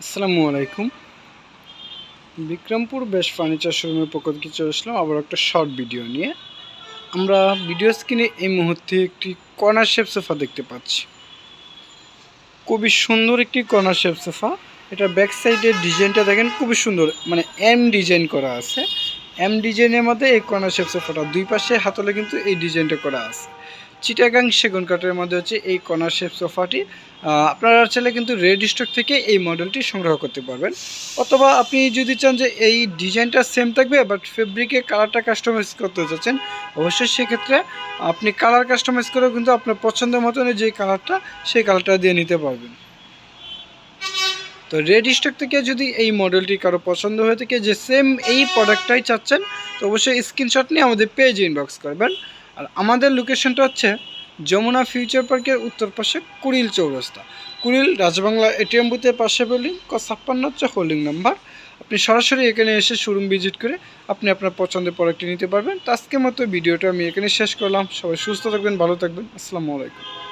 আসসালামু আলাইকুম। বিক্রমপুর বেশ ফার্নিচার শোরুমের পক্ষ থেকে চলে আসলাম আবার একটা শর্ট ভিডিও নিয়ে। আমরা ভিডিও স্ক্রিনে এই মুহূর্তে একটি কর্নার শেপ সোফা দেখতে পাচ্ছি। খুবই সুন্দর একটি কর্নার শেপ সোফা। এটা ব্যাক সাইডের ডিজাইনটা দেখেন, খুবই সুন্দর। মানে এম ডিজাইন করা আছে। এম ডিজাইনের মধ্যে এই কর্নার শেপ সোফাটা দুই পাশে হাতলে কিন্তু এই ডিজাইনটা করা আছে। চিটাগাং সেগুন কাঠের মধ্যে হচ্ছে এই কর্নার শেপ সোফাটি। আপনারা চাইলে কিন্তু রেড স্টক থেকে এই মডেলটি সংগ্রহ করতে পারবেন। অথবা আপনি যদি চান যে এই ডিজাইনটা সেম থাকবে বাট ফেব্রিকে কালারটা কাস্টমাইজ করতে চাচ্ছেন, অবশ্যই সেক্ষেত্রে আপনি কালার কাস্টমাইজ করেও কিন্তু আপনার পছন্দ মতন যে কালারটা সেই কালারটা দিয়ে নিতে পারবেন। তো রেড স্টক থেকে যদি এই মডেলটি কারও পছন্দ হয়ে থাকে যে সেম এই প্রোডাক্টটাই চাচ্ছেন, তো অবশ্যই স্ক্রিনশট নিয়ে আমাদের পেজ ইনবক্স করবেন। আর আমাদের লোকেশনটা হচ্ছে যমুনা ফিউচার পার্কের উত্তর পাশে কুড়িল চৌরাস্তা। কুড়িল রাজবাংলা এটিএম বুথের পাশে বিল্ডিং ক ছাপ্পান্ন হচ্ছে হোল্ডিং নাম্বার আপনি সরাসরি এখানে এসে শোরুম ভিজিট করে আপনি আপনার পছন্দের প্রোডাক্টটি নিতে পারবেন। তো আজকের মতো ভিডিওটা আমি এখানে শেষ করলাম। সবাই সুস্থ থাকবেন, ভালো থাকবেন। আসসালামু আলাইকুম।